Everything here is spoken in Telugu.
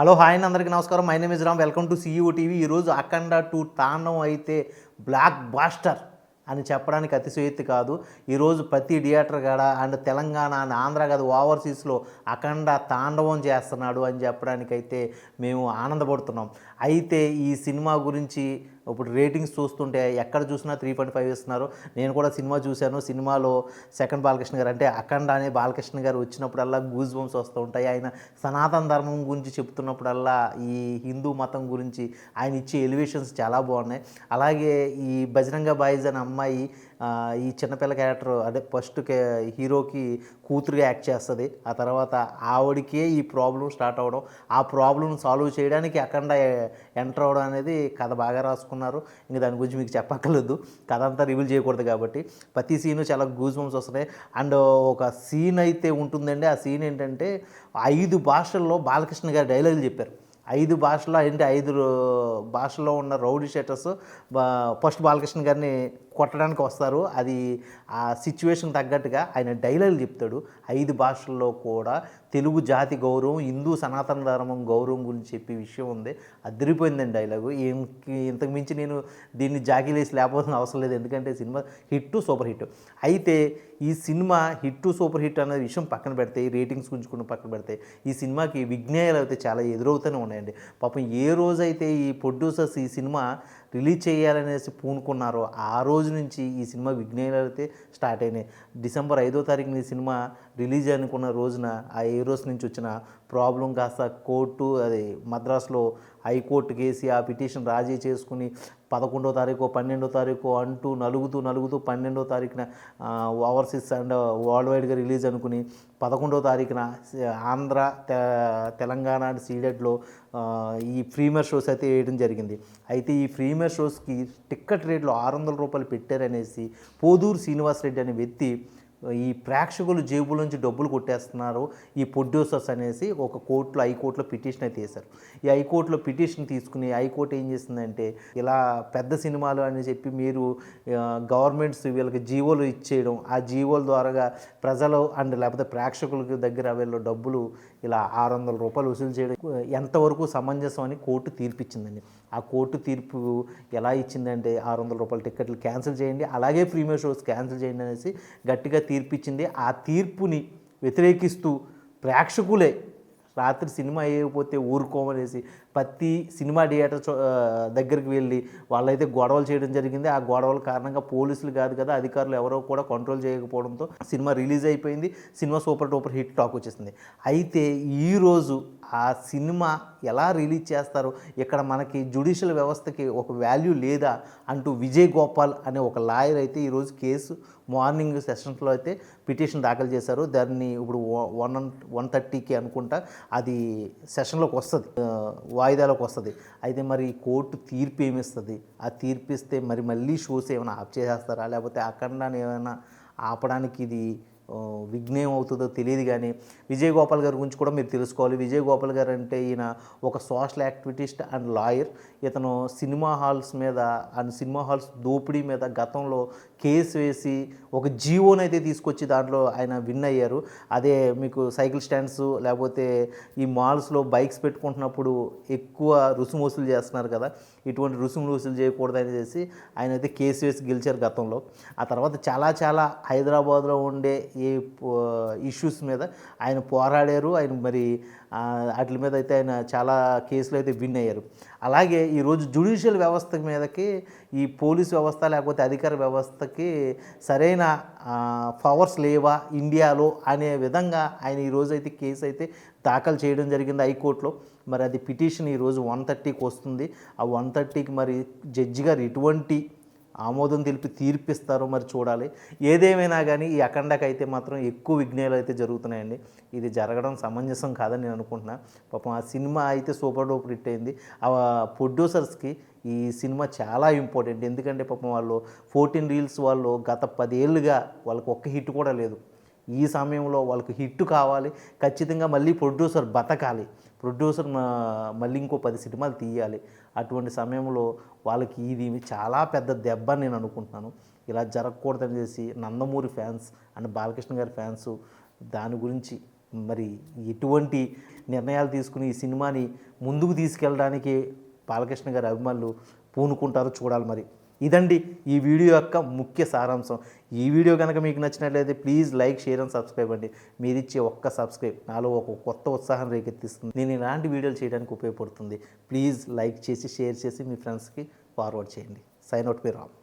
హలో హాయ్ అండి. అందరికీ నమస్కారం. My name is Ram. Welcome to CEO TV ఈరోజు అఖండ టూ తాండవం అయితే బ్లాక్ బాస్టర్ అని చెప్పడానికి అతిశయోక్తి కాదు. ఈరోజు ప్రతి థియేటర్ కాడ అండ్ తెలంగాణ అండ్ ఆంధ్ర కాదు ఓవర్సీస్లో అఖండ తాండవం చేస్తున్నాడు అని చెప్పడానికైతే మేము ఆనందపడుతున్నాం. అయితే ఈ సినిమా గురించి ఇప్పుడు రేటింగ్స్ చూస్తుంటే ఎక్కడ చూసినా త్రీ పాయింట్ ఫైవ్ ఇస్తున్నారు. నేను కూడా సినిమా చూశాను. సినిమాలో సెకండ్ బాలకృష్ణ గారు అంటే అఖండ అనే బాలకృష్ణ గారు వచ్చినప్పుడల్లా గూజ్ బంప్స్ వస్తూ ఉంటాయి. ఆయన సనాతన ధర్మం గురించి చెప్తున్నప్పుడల్లా ఈ హిందూ మతం గురించి ఆయన ఇచ్చే ఎలివేషన్స్ చాలా బాగున్నాయి. అలాగే ఈ బజరంగ బాయ్స్ అనే అమ్మాయి ఈ చిన్నపిల్ల క్యారెక్టర్ అదే ఫస్ట్ హీరోకి కూతురుగా యాక్ట్ చేస్తుంది. ఆ తర్వాత ఆవిడకే ఈ ప్రాబ్లం స్టార్ట్ అవ్వడం. ఆ ప్రాబ్లం సాల్వ్ చేయడానికి అఖండ ఎంటర్ అవ్వడం అనేది కథ బాగా రాసుకున్నారు ఇంకా దాని గురించి మీకు చెప్పక్కర్లేదు. కథ అంతా రివీల్ చేయకూడదు కాబట్టి. ప్రతి సీను చాలా గూజ్ బంప్స్ వస్తున్నాయి. అండ్ ఒక సీన్ అయితే ఉంటుందండి. ఆ సీన్ ఏంటంటే ఐదు భాషల్లో బాలకృష్ణ గారు డైలాగులు చెప్పారు. ఐదు భాషలో అంటే ఐదు భాషల్లో ఉన్న రౌడీ షెటర్స్ ఫస్ట్ బాలకృష్ణ గారిని కొట్టడానికి వస్తారు. అది ఆ సిచ్యువేషన్ తగ్గట్టుగా ఆయన డైలాగులు చెప్తాడు. ఐదు భాషల్లో కూడా తెలుగు జాతి గౌరవం హిందూ సనాతన ధర్మం గౌరవం గురించి చెప్పే విషయం ఉంది. అదిరిపోయిందండి డైలాగు. ఇంక ఇంతకు మించి నేను దీన్ని జాకీలేసి లేకపోవడం అవసరం లేదు. ఎందుకంటే సినిమా హిట్ సూపర్ హిట్ అయితే ఈ సినిమా హిట్ సూపర్ హిట్ అనే విషయం పక్కన పెడితే రేటింగ్స్ గురించి కూడా పక్కన పెడితే ఈ సినిమాకి విజ్ఞాయాలు అయితే చాలా ఎదురవుతూనే ఉన్నాయండి పాపం ఏ రోజైతే ఈ ప్రొడ్యూసర్స్ ఈ సినిమా రిలీజ్ చేయాలనేసి పూనుకున్నారో ఆ రోజు నుంచి ఈ సినిమా విఘ్నాలు అయితే స్టార్ట్ అయినాయి. డిసెంబర్ ఐదో తారీఖున ఈ సినిమా రిలీజ్ అనుకున్న రోజున ఆ ఏ రోజు నుంచి వచ్చిన ప్రాబ్లం కాస్త కోర్టు అది మద్రాసులో హైకోర్టు కేసి ఆ పిటిషన్ రాజీ చేసుకుని పదకొండో తారీఖు పన్నెండో తారీఖు అంటూ నలుగుతూ నలుగుతూ పన్నెండో తారీఖున ఓవర్సీస్ అండ్ వరల్డ్ వైడ్గా రిలీజ్ అనుకుని పదకొండో తారీఖున ఆంధ్ర తెలంగాణ అండ్ సీడెడ్లో ఈ ప్రీమియర్ షోస్ అయితే వేయడం జరిగింది. అయితే ఈ ప్రీమియర్ షోస్కి టిక్కెట్ రేట్లు ఆరు వందల రూపాయలు పెట్టారనేసి పోదూరు శ్రీనివాస్ రెడ్డి అనే వ్యక్తి ఈ ప్రేక్షకులు జేబులోంచి డబ్బులు కొట్టేస్తున్నారు. ఈ ప్రొడ్యూసర్స్ అనేసి ఒక కోర్టులో హైకోర్టులో పిటిషన్ అయితే వేశారు. ఈ హైకోర్టులో పిటిషన్ తీసుకుని హైకోర్టు ఏం చేసిందంటే ఇలా పెద్ద సినిమాలు అని చెప్పి మీరు గవర్నమెంట్స్ వీళ్ళకి జీవోలు ఇచ్చేయడం ఆ జీవోల ద్వారా ప్రజలు అండ్ లేకపోతే ప్రేక్షకులకి దగ్గర వీళ్ళు డబ్బులు ఇలా ఆరు వందల రూపాయలు వసూలు చేయడం ఎంతవరకు సమంజసం అని కోర్టు తీర్పిచ్చిందండి. ఆ కోర్టు తీర్పు ఎలా ఇచ్చిందంటే ఆరు వందల రూపాయల టికెట్లు క్యాన్సిల్ చేయండి. అలాగే ప్రీమియర్ షోస్ క్యాన్సిల్ చేయండి అనేసి గట్టిగా తీర్పిచ్చింది. ఆ తీర్పుని వ్యతిరేకిస్తూ ప్రేక్షకులే రాత్రి సినిమా వేయకపోతే ఊరుకోమనేసి ప్రతి సినిమా థియేటర్ దగ్గరికి వెళ్ళి వాళ్ళైతే గొడవలు చేయడం జరిగింది. ఆ గొడవల కారణంగా పోలీసులు కాదు కదా అధికారులు ఎవరో కూడా కంట్రోల్ చేయకపోవడంతో సినిమా రిలీజ్ అయిపోయింది. సినిమా సూపర్ టూపర్ హిట్ టాక్ వచ్చేసింది. అయితే ఈరోజు ఆ సినిమా ఎలా రిలీజ్ చేస్తారు? ఇక్కడ మనకి జ్యుడిషియల్ వ్యవస్థకి ఒక వాల్యూ లేదా? అంటూ విజయ్ గోపాల్ అనే ఒక లాయర్ అయితే ఈరోజు కేసు మార్నింగ్ సెషన్స్లో అయితే పిటిషన్ దాఖలు చేశారు. దాన్ని ఇప్పుడు వన్ వన్ థర్టీకి అనుకుంటా అది సెషన్లోకి వస్తుంది. వాయిదాలోకి వస్తుంది. అయితే మరి కోర్టు తీర్పు ఏమిస్తుంది? ఆ తీర్పు ఇస్తే మరి మళ్ళీ షోస్ ఏమైనా ఆఫ్ చేసేస్తారా? లేకపోతే అఖండాన్ని ఏమైనా ఆపడానికి ఇది విఘ్నం అవుతుందో తెలియదు కానీ విజయ్ గోపాల్ గారి గురించి కూడా మీరు తెలుసుకోవాలి. విజయ్ గోపాల్ గారు అంటే ఈయన ఒక సోషల్ యాక్టివిటిస్ట్ అండ్ లాయర్. ఇతను సినిమా హాల్స్ మీద అండ్ సినిమా హాల్స్ దోపిడీ మీద గతంలో కేసు వేసి ఒక జీవోని అయితే తీసుకొచ్చి దాంట్లో ఆయన విన్ అయ్యారు. అదే మీకు సైకిల్ స్టాండ్స్ లేకపోతే ఈ మాల్స్లో బైక్స్ పెట్టుకుంటున్నప్పుడు ఎక్కువ రుసుము వసూలు చేస్తున్నారు కదా ఇటువంటి రుసుము వసూలు చేయకూడదని చేసి ఆయన అయితే కేసు వేసి గెలిచారు గతంలో. ఆ తర్వాత చాలా చాలా హైదరాబాద్లో ఉండే ఏ ఇష్యూస్ మీద ఆయన పోరాడారు. ఆయన మరి వాటి మీద అయితే ఆయన చాలా కేసులు అయితే విన్ అయ్యారు. అలాగే ఈరోజు జ్యుడిషియల్ వ్యవస్థ మీదకి ఈ పోలీస్ వ్యవస్థ లేకపోతే అధికార వాళ్ళకి సరైన పవర్స్ లేవా ఇండియాలో అనే విధంగా ఆయన ఈరోజు అయితే కేసు అయితే దాఖలు చేయడం జరిగింది హైకోర్టులో. మరి అది పిటిషన్ ఈరోజు వన్ థర్టీకి వస్తుంది. ఆ వన్ థర్టీకి మరి జడ్జి గారు ఎటువంటి ఆమోదం తెలిపి తీర్పిస్తారో మరి చూడాలి. ఏదేమైనా కానీ ఈ అఖండకైతే మాత్రం ఎక్కువ విఘ్నాలు అయితే జరుగుతున్నాయండి. ఇది జరగడం సమంజసం కాదని నేను అనుకుంటున్నా. పాపం ఆ సినిమా అయితే సూపర్ డూపర్ హిట్ అయింది. ఆ ప్రొడ్యూసర్స్కి ఈ సినిమా చాలా ఇంపార్టెంట్. ఎందుకంటే పాపం వాళ్ళు ఫోర్టీన్ రీల్స్ వాళ్ళు గత పదేళ్ళుగా వాళ్ళకి ఒక్క హిట్ కూడా లేదు. ఈ సమయంలో వాళ్ళకి హిట్ కావాలి. ఖచ్చితంగా మళ్ళీ ప్రొడ్యూసర్ బతకాలి. ప్రొడ్యూసర్ మళ్ళీ ఇంకో పది సినిమాలు తీయాలి. అటువంటి సమయంలో వాళ్ళకి ఇది చాలా పెద్ద దెబ్బ అని నేను అనుకుంటున్నాను. ఇలా జరగకూడదని చేసి నందమూరి ఫ్యాన్స్ అండ్ బాలకృష్ణ గారి ఫ్యాన్స్ దాని గురించి మరి ఎటువంటి నిర్ణయాలు తీసుకుని ఈ సినిమాని ముందుకు తీసుకెళ్ళడానికి బాలకృష్ణ గారి అభిమానులు పూనుకుంటారో చూడాలి మరి. ఇదండి ఈ వీడియో యొక్క ముఖ్య సారాంశం. ఈ వీడియో కనుక మీకు నచ్చినట్లయితే please like share and subscribe అండి. మీరిచ్చే ఒక్క సబ్స్క్రైబ్ నాలో ఒక కొత్త ఉత్సాహం రేకెత్తిస్తుంది. నేను ఇలాంటి వీడియోలు చేయడానికి ఉపయోగపడుతుంది. ప్లీజ్ లైక్ చేసి షేర్ చేసి మీ ఫ్రెండ్స్కి ఫార్వర్డ్ చేయండి. సైన్ అవుట్ మీ రామ్.